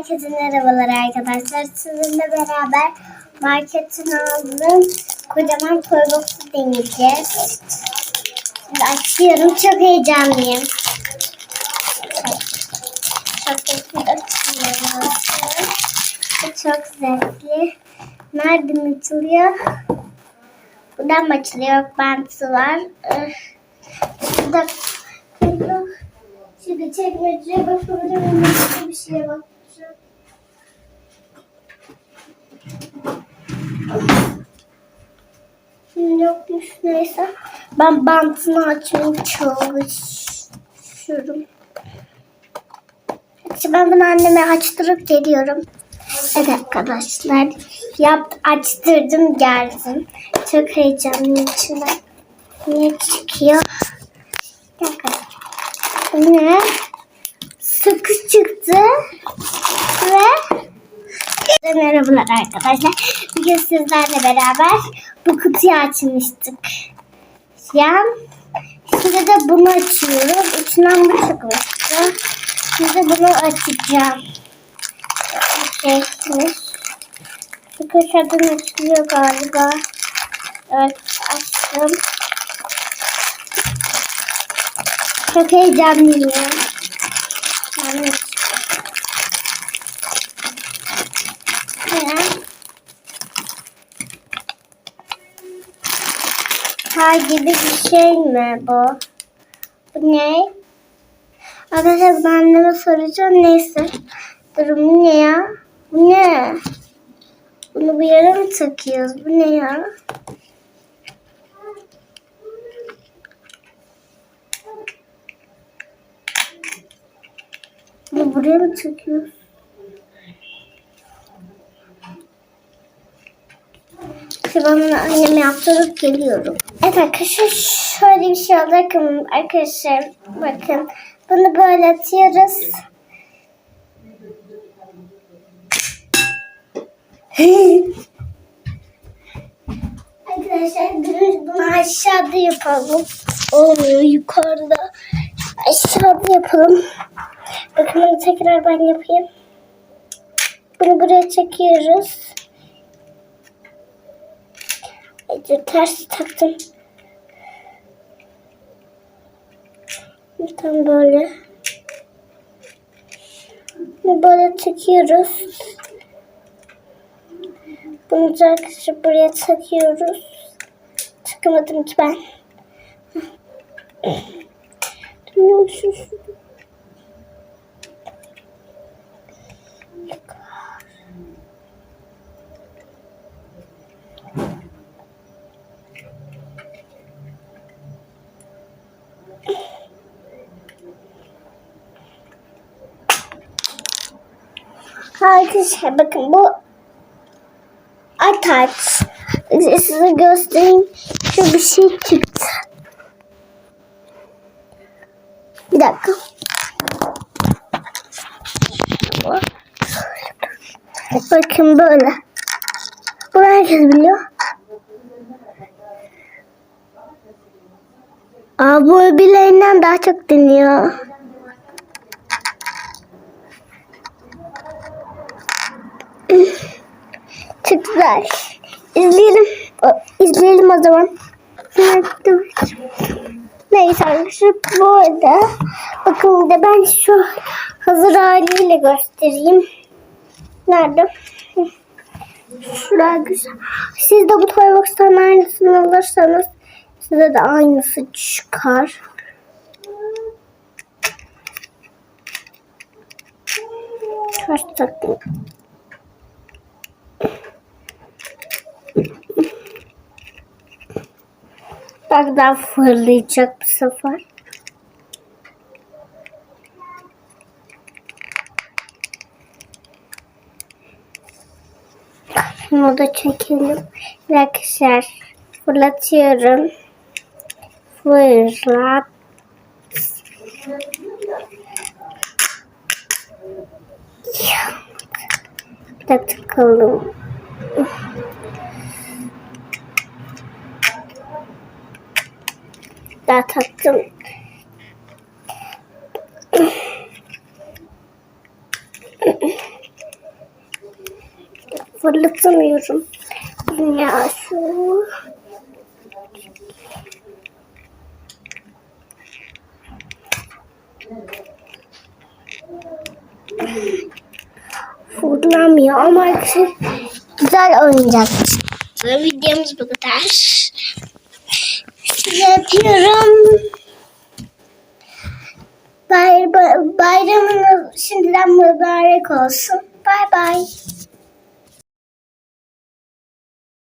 Herkese merhabalar arkadaşlar. Sizinle beraber marketten aldığım kocaman toy box'u deneyeceğiz. Şimdi açıyorum. Çok heyecanlıyım. Çok zevkli açıyorum. Çok zevkli. Nereden açılıyor? Buradan mı açılıyor? Bantısı var. Ee, Burada Şimdi çekmeceye bakabilirim. Bir şeye bakacağım. Yokmuş neyse. Ben bantını açmaya çalışıyorum. Şimdi ben bunu anneme açtırıp geliyorum. Evet arkadaşlar. Yap, açtırdım geldim. Çok heyecanlıyım içinde. Ne çıkıyor? Ne? Sakız çıktı. Ve merhabalar arkadaşlar. Bugün sizlerle beraber bu kutuyu açmıştık. Ya şimdi de bunu açıyorum. İçinden bu çıkmıştı. Şimdi bunu açacağım. Şeymiş. Bu köşeden açılıyor galiba. Evet açtım. Çok heyecanlıyım. Yani ne? Ha gibi bir şey mi bu? Bu ne? Arkadaşlar ben anneme soracağım. Neyse. Durum ne ya? Bu ne? Bunu bir yere mi takıyoruz? Bu ne ya? Bunu buraya mı takıyoruz? Bunu anneme yaptırıp geliyorum. Evet arkadaşlar şöyle bir şey oldu. Arkadaşlar bakın. Bunu böyle atıyoruz. Arkadaşlar bunu aşağıda yapalım. Olmuyor yukarıda. Aşağıda yapalım. Bakın bunu tekrar ben yapayım. Bunu buraya çekiyoruz. Ters taktım. Tam böyle. Böyle çekiyoruz. Bunu da arkadaşlar buraya takıyoruz. Takamadım ki ben. Tamam Arkadaşlar bakın bu ataç. Size göstereyim. Şu bir şey çıktı. Bir dakika. Bakın böyle. Bunu herkes biliyor. Aa, bu öbürlerinden daha çok deniyor. Çok güzel. İzleyelim. İzleyelim o zaman. Neyse arkadaşlar bu arada bakın de ben şu hazır haliyle göstereyim. Nerede? Şuraya güzel. Siz de bu Toybox'tan aynısını alırsanız size de aynısı çıkar. Ters taktım. Bak daha fırlayacak bu sefer. Bunu da çekelim. Arkadaşlar fırlatıyorum. Fırlat. Bir de tıkalım. Daha taktım. Fırlatamıyorum. Ya şu. Fırlamıyor ama arkadaşlar güzel oyuncak. Videomuz bu kadar. Yapıyorum. Bay, bayramınız şimdiden mübarek olsun. Bay bay.